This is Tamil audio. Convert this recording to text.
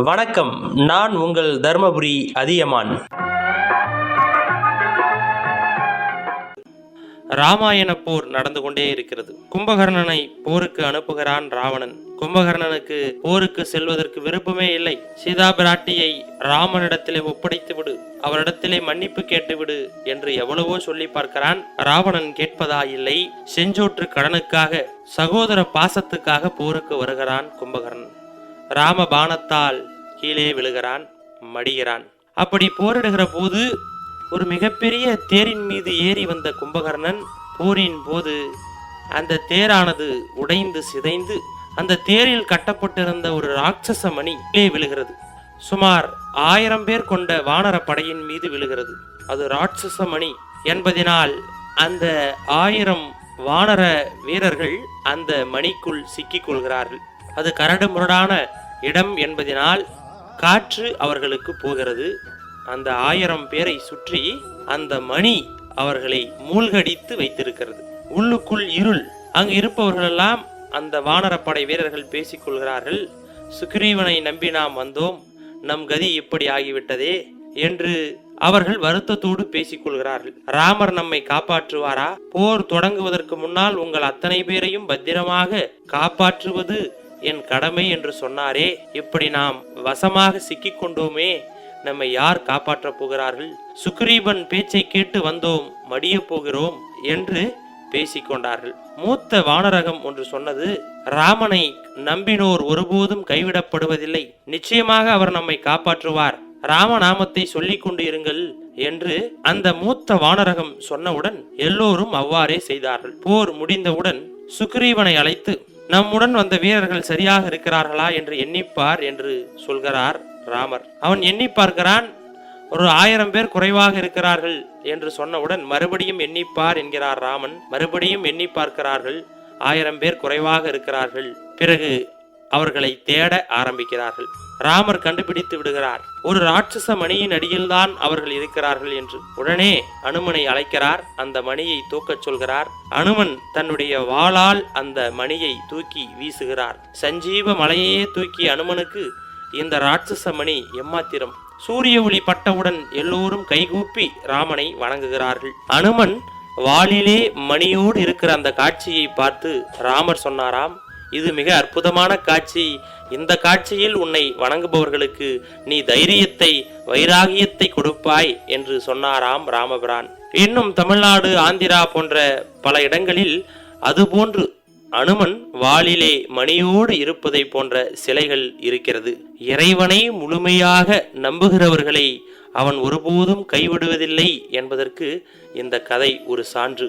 வணக்கம். நான் உங்கள் தர்மபுரி அதியமான். ராமாயண போர் நடந்து கொண்டே இருக்கிறது. கும்பகர்ணனை போருக்கு அனுப்புகிறான் ராவணன். கும்பகர்ணனுக்கு போருக்கு செல்வதற்கு விருப்பமே இல்லை. சீதா பிராட்டியை ராமனிடத்திலே ஒப்படைத்து விடு. அவரிடத்திலே மன்னிப்பு கேட்டுவிடு என்று எவ்வளவோ சொல்லி பார்க்கிறான் ராவணன் கேட்பதா இல்லை செஞ்சோற்று கடனுக்காக சகோதர பாசத்துக்காக போருக்கு வருகிறான் கும்பகர்ணன். ராம பானத்தால் கீழே விழுகிறான் மடிகிறான். அப்படி போரிடுகிற போது ஒரு மிகப்பெரிய தேரின் மீது ஏறி வந்த கும்பகர்ணன் போரின் போது அந்த தேரானது உடைந்து சிதைந்து அந்த தேரில் கட்டப்பட்டிருந்த ஒரு ராட்சச மணி கீழே விழுகிறது. சுமார் ஆயிரம் பேர் கொண்ட வானர படையின் மீது விழுகிறது. அது ராட்சச மணி என்பதினால் அந்த ஆயிரம் வானர வீரர்கள் அந்த மணிக்குள் சிக்கிக் கொள்கிறார்கள். அது கரடு முரடான இடம் என்பதினால் காற்று அவர்களுக்கு போகிறது. அந்த ஆயிரம் பேரை சுற்றி அந்த மணி அவர்களை மூழ்கடித்து வைத்திருக்கிறது. உள்ளுக்குள் இருள். அங்கு இருப்பவர்களெல்லாம் அந்த வானரப்படை வீரர்கள் பேசிக் கொள்கிறார்கள் சுக்ரீவனை நம்பி நாம் வந்தோம். நம் கதி இப்படி ஆகிவிட்டதே என்று அவர்கள் வருத்தத்தோடு பேசிக்கொள்கிறார்கள் ராமர் நம்மை காப்பாற்றுவாரா? போர் தொடங்குவதற்கு முன்னால் உங்கள் அத்தனை பேரையும் பத்திரமாக காப்பாற்றுவது என் கடமை என்று சொன்னாரே இப்படி நாம் வசமாக சிக்கிக் கொண்டோமே நம்மை யார் காப்பாற்றப் போகிறார்கள்? சுக்ரீபன் பேச்சை கேட்டு வந்தோம் மடிய போகிறோம் என்று பேசிக்கொண்டார்கள். மூத்த வானரகம் ஒன்று சொன்னது ராமனை நம்பினோர் ஒருபோதும் கைவிடப்படுவதில்லை. நிச்சயமாக அவர் நம்மை காப்பாற்றுவார். ராமநாமத்தை சொல்லிக் கொண்டு இருங்கள் என்று அந்த மூத்த வானரகம் சொன்னவுடன் எல்லோரும் அவ்வாறே செய்தார்கள். போர் முடிந்தவுடன் சுக்ரீவனை அழைத்து நம்முடன் வந்த வீரர்கள் சரியாக இருக்கிறார்களா என்று எண்ணிப்பார் என்று சொல்கிறார் ராமர். அவன் எண்ணி பார்க்கிறான் ஒரு ஆயிரம் பேர் குறைவாக இருக்கிறார்கள் என்று சொன்னவுடன் மறுபடியும் எண்ணிப்பார் என்கிறார் ராமன். மறுபடியும் எண்ணி பார்க்கிறார்கள் ஆயிரம் பேர் குறைவாக இருக்கிறார்கள். பிறகு அவர்களை தேட ஆரம்பிக்கிறார்கள். ராமர் கண்டுபிடித்து விடுகிறார். ஒரு ராட்சச மணியின் அடியில்தான் அவர்கள் இருக்கிறார்கள் என்று. உடனே அனுமனை அழைக்கிறார். அந்த மணியை தூக்கச் சொல்கிறார். அனுமன் தன்னுடைய வாளால் அந்த மணியை தூக்கி வீசுகிறார். சஞ்சீவ மலையே தூக்கி அனுமனுக்கு இந்த ராட்சச மணி எம்மாத்திரம்? சூரிய ஒளி பட்டவுடன் எல்லோரும் கைகூப்பி ராமனை வணங்குகிறார்கள். அனுமன் வாளிலே மணியோடு இருக்கிற அந்த காட்சியை பார்த்து ராமர் சொன்னாராம் இது மிக அற்புதமான காட்சி. இந்த காட்சியில் உன்னை வணங்குபவர்களுக்கு நீ தைரியத்தை வைராகியத்தை கொடுப்பாய் என்று சொன்னாராம் ராமபிரான். இன்னும் தமிழ்நாடு ஆந்திரா போன்ற பல இடங்களில் அதுபோன்று அனுமன் வாளிலே மணியோடு இருப்பதை போன்ற சிலைகள் இருக்கிறது. இறைவனை முழுமையாக நம்புகிறவர்களை அவன் ஒருபோதும் கைவிடுவதில்லை என்பதற்கு இந்த கதை ஒரு சான்று.